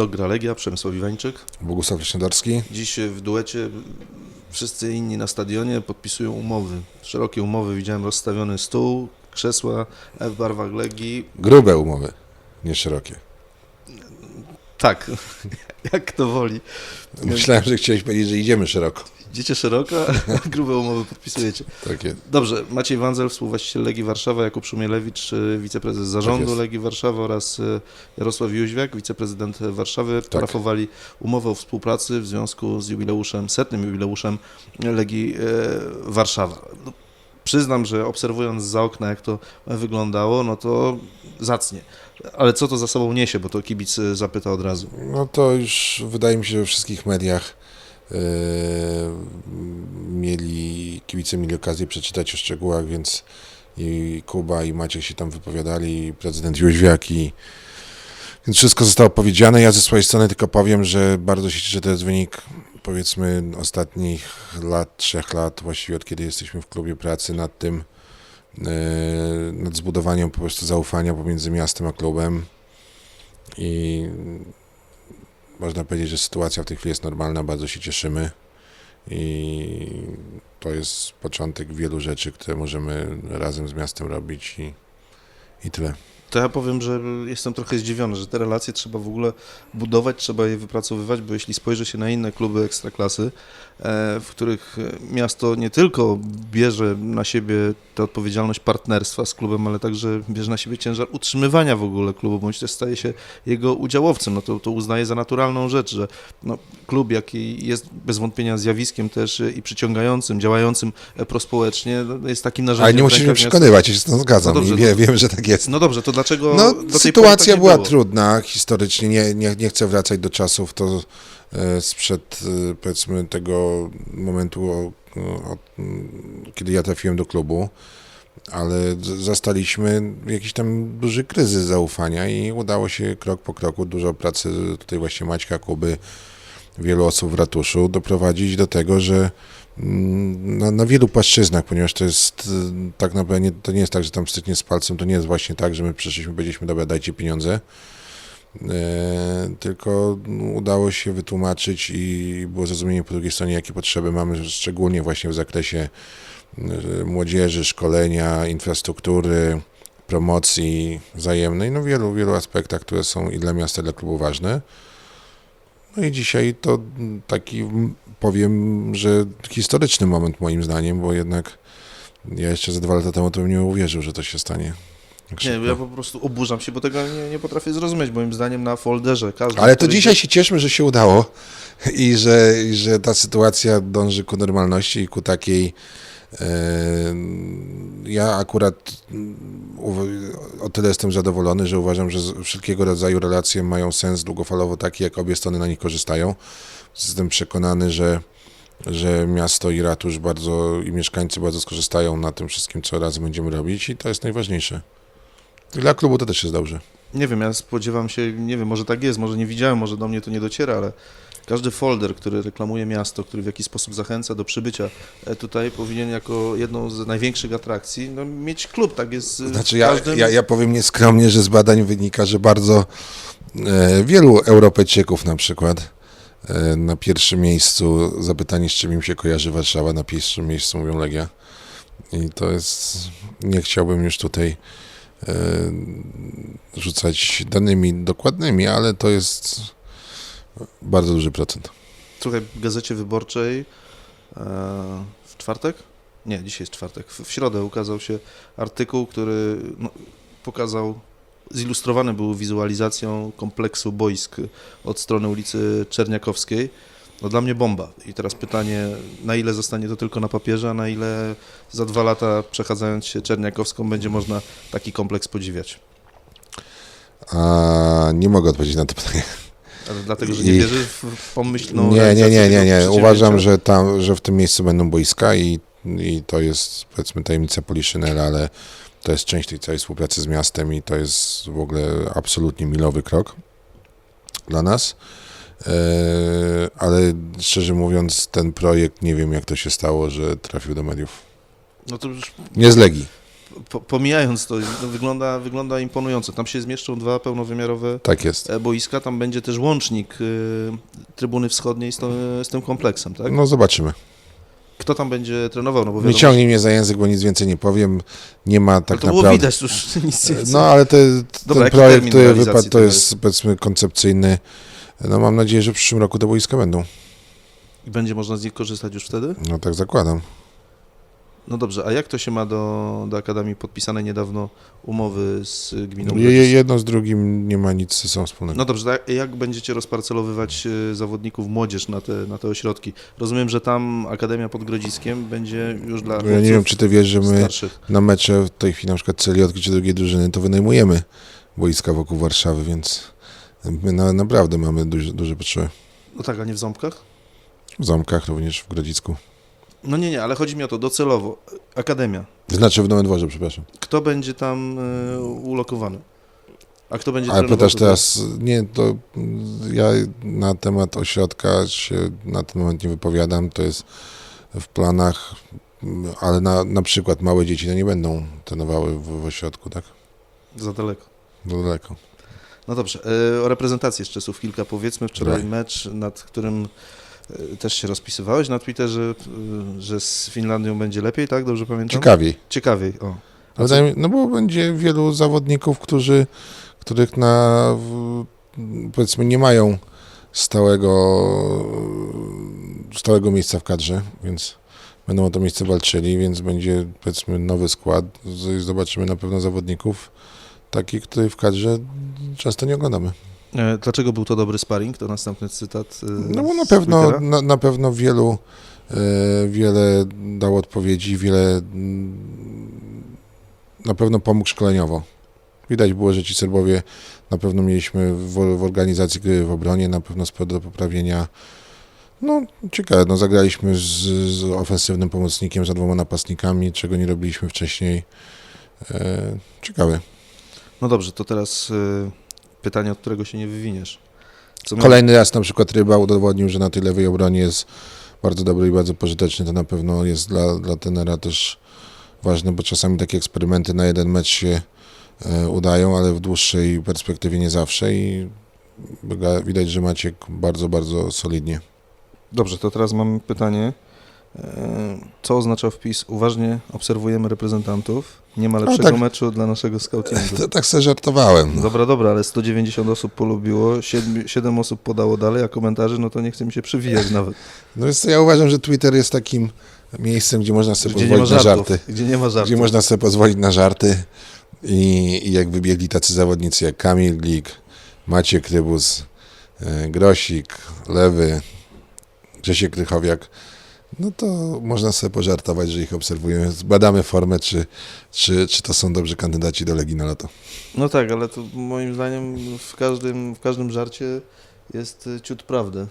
To gra Legia, Przemysław Iwańczyk. Bogusław Leśniodorski. Dziś w duecie wszyscy inni na stadionie podpisują umowy. Szerokie umowy, widziałem rozstawiony stół, krzesła w barwach Legii. Grube umowy, nie szerokie. Tak, jak to woli. Myślałem, że chciałeś powiedzieć, że idziemy szeroko. Idziecie szeroko, a grube umowy podpisujecie. Takie. Dobrze, Maciej Wanzel, współwłaściciel Legii Warszawa, Jakub Szumielewicz, y, wiceprezes zarządu jest. Legii Warszawa oraz y, Jarosław Jóźwiak, wiceprezydent Warszawy, parafowali umowę o współpracy w związku z jubileuszem, setnym jubileuszem Legii e, Warszawa. No, przyznam, że obserwując za okna, jak to wyglądało, no to zacnie. Ale co to za sobą niesie, bo to kibic y, zapyta od razu. No to już wydaje mi się, że we wszystkich mediach e, mieli, kibice mieli okazję przeczytać o szczegółach, więc i Kuba i Maciek się tam wypowiadali, i prezydent Jóźwiak i więc wszystko zostało powiedziane. Ja ze swojej strony tylko powiem, że bardzo się cieszę, że to jest wynik powiedzmy ostatnich lat, trzech lat, właściwie od kiedy jesteśmy w klubie pracy nad tym, e, nad zbudowaniem po prostu zaufania pomiędzy miastem a klubem i można powiedzieć, że sytuacja w tej chwili jest normalna, bardzo się cieszymy i to jest początek wielu rzeczy, które możemy razem z miastem robić i, i tyle. To ja powiem, że jestem trochę zdziwiony, że te relacje trzeba w ogóle budować, trzeba je wypracowywać, bo jeśli spojrzy się na inne kluby ekstraklasy, e, w których miasto nie tylko bierze na siebie tę odpowiedzialność partnerstwa z klubem, ale także bierze na siebie ciężar utrzymywania w ogóle klubu, bądź też staje się jego udziałowcem, no to, to uznaje za naturalną rzecz, że no, klub, jaki jest bez wątpienia zjawiskiem też i przyciągającym, działającym prospołecznie, no, jest takim narzędziem Ale nie musisz mnie przekonywać, ja się z tym zgadzam No dobrze, i wie, wiem, że tak jest. No dobrze, to dlaczego No, sytuacja tak nie była było? trudna historycznie, nie, nie, nie chcę wracać do czasów to e, sprzed e, powiedzmy tego momentu, o, o, kiedy ja trafiłem do klubu, ale zastaliśmy jakiś tam duży kryzys zaufania i udało się krok po kroku, dużo pracy tutaj właśnie Maćka, Kuby, wielu osób w ratuszu doprowadzić do tego, że na, na wielu płaszczyznach, ponieważ to jest y, tak naprawdę, nie, to nie jest tak, że tam styknie z palcem, to nie jest właśnie tak, że my przyszliśmy, powiedzieliśmy, dobra, dajcie pieniądze, e, tylko udało się wytłumaczyć i było zrozumienie po drugiej stronie, jakie potrzeby mamy, szczególnie właśnie w zakresie y, młodzieży, szkolenia, infrastruktury, promocji wzajemnej, no wielu, wielu aspektach, które są i dla miasta, i dla klubu ważne. No i dzisiaj to taki, powiem, że historyczny moment moim zdaniem, bo jednak ja jeszcze za dwa lata temu to bym nie uwierzył, że to się stanie. tak Nie, ja po prostu oburzam się, bo tego nie, nie potrafię zrozumieć. Moim zdaniem na folderze każdy. Ale to dzisiaj się cieszmy, że się udało i że, i że ta sytuacja dąży ku normalności i ku takiej. e, Ja akurat o tyle jestem zadowolony, że uważam, że wszelkiego rodzaju relacje mają sens długofalowo taki, jak obie strony na nich korzystają. Jestem przekonany, że, że miasto i ratusz bardzo i mieszkańcy bardzo skorzystają na tym wszystkim, co razem będziemy robić i to jest najważniejsze. Dla klubu to też jest dobrze. Nie wiem, ja spodziewam się, nie wiem, może tak jest, może nie widziałem, może do mnie to nie dociera, ale każdy folder, który reklamuje miasto, który w jakiś sposób zachęca do przybycia e, tutaj, powinien jako jedną z największych atrakcji no, mieć klub. Tak jest. e, Znaczy ja, każdym... ja, ja powiem nieskromnie, że z badań wynika, że bardzo e, wielu Europejczyków na przykład na pierwszym miejscu, zapytani z czym im się kojarzy Warszawa, na pierwszym miejscu mówią Legia. I to jest, nie chciałbym już tutaj e, rzucać danymi dokładnymi, ale to jest bardzo duży procent. Słuchaj, w Gazecie Wyborczej e, w czwartek? Nie, dzisiaj jest czwartek. W, w środę ukazał się artykuł, który no, pokazał, zilustrowany był wizualizacją kompleksu boisk od strony ulicy Czerniakowskiej. No dla mnie bomba. I teraz pytanie, na ile zostanie to tylko na papierze, a na ile za dwa lata przechadzając się Czerniakowską będzie można taki kompleks podziwiać. A nie mogę odpowiedzieć na to pytanie. Ale dlatego, że nie I- wierzysz w pomyślną nie, nie, nie, nie, nie. Uważam, że tam, że w tym miejscu będą boiska i, i to jest powiedzmy tajemnica Poliszynela, ale to jest część tej całej współpracy z miastem i to jest w ogóle absolutnie milowy krok dla nas. E, ale szczerze mówiąc, ten projekt nie wiem jak to się stało, że trafił do mediów. No to już Nie z Legii. po, pomijając to, no, wygląda, wygląda imponująco. Tam się zmieszczą dwa pełnowymiarowe Tak jest. e, boiska, tam będzie też łącznik y, trybuny wschodniej z, to, z tym kompleksem, tak? No zobaczymy. Kto tam będzie trenował? No bo Nie ciągnij mnie za język, bo nic więcej nie powiem. Nie ma ale tak to było naprawdę. widać, już nic nie No ale te, Dobra, ten projekt, wypadł, to jest powiedzmy koncepcyjny. No mam nadzieję, że w przyszłym roku te boiska będą. I będzie można z nich korzystać już wtedy? No tak zakładam. No dobrze, a jak to się ma do, do Akademii podpisanej niedawno umowy z gminą? Je, je- jedno z drugim nie ma nic ze sobą wspólnego. No dobrze, tak, jak będziecie rozparcelowywać y, zawodników młodzież na te, na te ośrodki? Rozumiem, że tam Akademia pod Grodziskiem będzie już dla ja nie wiem, czy ty wiesz, że my starszych. na mecze w tej chwili na przykład celiotki czy drugiej drużyny to wynajmujemy boiska wokół Warszawy, więc my na, naprawdę mamy duże, duże potrzeby. No tak, a nie w Ząbkach? W Zamkach również w Grodzicku. No nie, nie, ale chodzi mi o to docelowo. Akademia. Znaczy w Nowym Dworze, przepraszam. Kto będzie tam y, ulokowany? A kto będzie Ale pytasz teraz, nie, to ja na temat ośrodka się na ten moment nie wypowiadam, to jest w planach, ale na, na przykład małe dzieci no nie będą trenowały w, w ośrodku, tak? Za daleko. Za daleko. No dobrze, y, o reprezentacji jeszcze słów kilka powiedzmy. Wczoraj Dawaj. mecz, nad którym też się rozpisywałeś na Twitterze, y, że z Finlandią będzie lepiej, tak? Dobrze pamiętam? Ciekawiej. Ciekawiej, o. Mi- no bo będzie wielu zawodników, którzy, których na powiedzmy nie mają stałego, stałego miejsca w kadrze, więc będą o to miejsce walczyli, więc będzie powiedzmy nowy skład. Zobaczymy na pewno zawodników takich, których w kadrze często nie oglądamy. E, Dlaczego był to dobry sparring? To następny cytat. y, No bo na pewno, na, na pewno wielu, e, wiele dał odpowiedzi, wiele mm, na pewno pomógł szkoleniowo. Widać było, że ci Serbowie na pewno mieliśmy w, w organizacji gry w obronie, na pewno sporo do poprawienia. No ciekawe, no zagraliśmy z, z ofensywnym pomocnikiem, za dwoma napastnikami, czego nie robiliśmy wcześniej. E, ciekawe. No dobrze, to teraz y, pytanie, od którego się nie wywiniesz. Co Kolejny raz na przykład Ryba udowodnił, że na tej lewej obronie jest bardzo dobry i bardzo pożyteczny. To na pewno jest dla, dla tenera też ważne, bo czasami takie eksperymenty na jeden mecz się e, udają, ale w dłuższej perspektywie nie zawsze i widać, że Maciek bardzo, bardzo solidnie. Dobrze, to teraz mam pytanie. Co oznacza wpis? Uważnie obserwujemy reprezentantów. Nie ma lepszego tak. meczu dla naszego scoutingu. To, tak sobie żartowałem. No. Dobra, dobra, ale 190 osób polubiło, 7, 7 osób podało dalej, a komentarzy, no to nie chce mi się przywijać nawet. No więc ja uważam, że Twitter jest takim miejscem, gdzie można sobie Gdzie pozwolić na żartów. żarty. Gdzie nie ma żartów. Gdzie można sobie pozwolić na żarty i, i jak wybiegli tacy zawodnicy jak Kamil Glik, Maciek Rybus, e, Grosik, Lewy, Grzesiek Krychowiak, no to można sobie pożartować, że ich obserwujemy. Zbadamy formę, czy, czy, czy to są dobrzy kandydaci do Legii na lato. No tak, ale to moim zdaniem w każdym, w każdym żarcie jest y, ciut prawdy.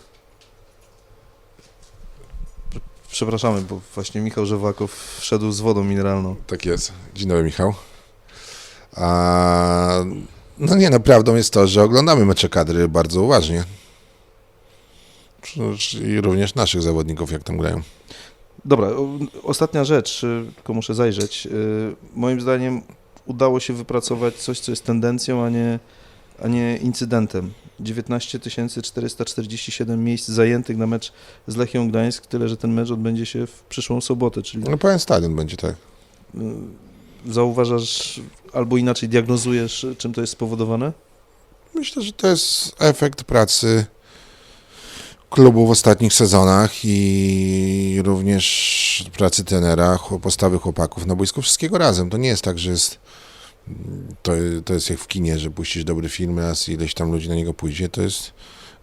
Prze- Przepraszamy, bo właśnie Michał Żewakow wszedł z wodą mineralną. Tak jest. Dzień dobry, Michał. A, no nie, no prawdą jest to, że oglądamy mecze kadry bardzo uważnie. I również naszych zawodników, jak tam grają. Dobra, ostatnia rzecz, y, tylko muszę zajrzeć. Y, Moim zdaniem udało się wypracować coś, co jest tendencją, a nie, a nie incydentem. 19 447 miejsc zajętych na mecz z Lechią Gdańsk, tyle że ten mecz odbędzie się w przyszłą sobotę, czyli No pełen stadion będzie, tak. y, zauważasz albo inaczej diagnozujesz, czym to jest spowodowane? Myślę, że to jest efekt pracy klubu w ostatnich sezonach i również pracy trenera, chłop- postawy chłopaków na boisku, wszystkiego razem. To nie jest tak, że jest to, to jest jak w kinie, że puścisz dobry film raz i ileś tam ludzi na niego pójdzie. To jest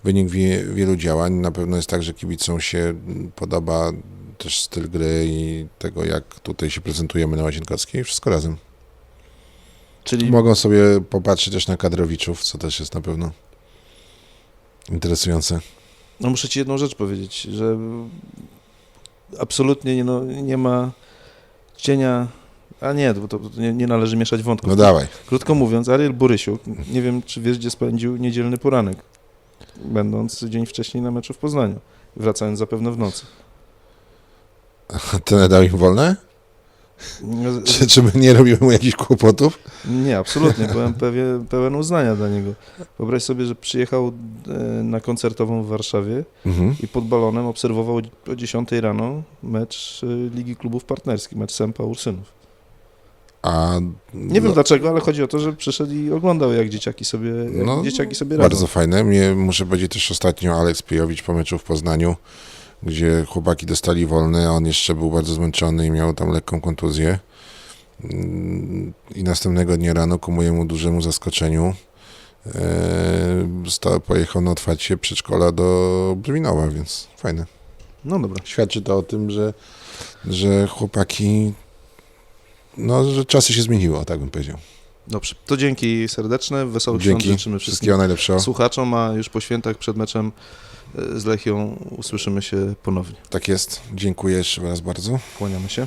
wynik wie, wielu działań. Na pewno jest tak, że kibicom się podoba też styl gry i tego, jak tutaj się prezentujemy na Łazienkowskiej. Wszystko razem. Czyli Mogą sobie popatrzeć też na kadrowiczów, co też jest na pewno interesujące. No muszę Ci jedną rzecz powiedzieć, że absolutnie nie, no, nie ma cienia, a nie, bo to, to nie, nie należy mieszać wątków. No dawaj. Krótko mówiąc, Ariel Borysiuk, nie wiem czy wiesz, gdzie spędził niedzielny poranek, będąc dzień wcześniej na meczu w Poznaniu, wracając zapewne w nocy. Ten dał im wolne? Czy, czy my nie robimy mu jakichś kłopotów? Nie, absolutnie. Byłem pewien, pełen uznania dla niego. Wyobraź sobie, że przyjechał e, na koncertową w Warszawie Mhm. i pod balonem obserwował o 10 rano mecz e, Ligi Klubów Partnerskich, mecz Sępa Ursynów. A Nie wiem dlaczego, ale chodzi o to, że przyszedł i oglądał, jak dzieciaki sobie, jak No, dzieciaki sobie radzą. Bardzo fajne. Mnie muszę powiedzieć też ostatnio Aleks Pijowicz po meczu w Poznaniu, gdzie chłopaki dostali wolne, a on jeszcze był bardzo zmęczony i miał tam lekką kontuzję. Mm, I następnego dnia rano ku mojemu dużemu zaskoczeniu e, pojechał na otwarcie przedszkola do Brzminowa, więc fajne. No dobra. Świadczy to o tym, że, że chłopaki, no, że czasy się zmieniło, tak bym powiedział. Dobrze. To dzięki serdeczne, wesołych świąt Dzięki, życzymy wszystkim wszystkiego najlepszego. słuchaczom, a już po świętach przed meczem z Lechią usłyszymy się ponownie. Tak jest. Dziękuję jeszcze raz bardzo. Kłaniamy się.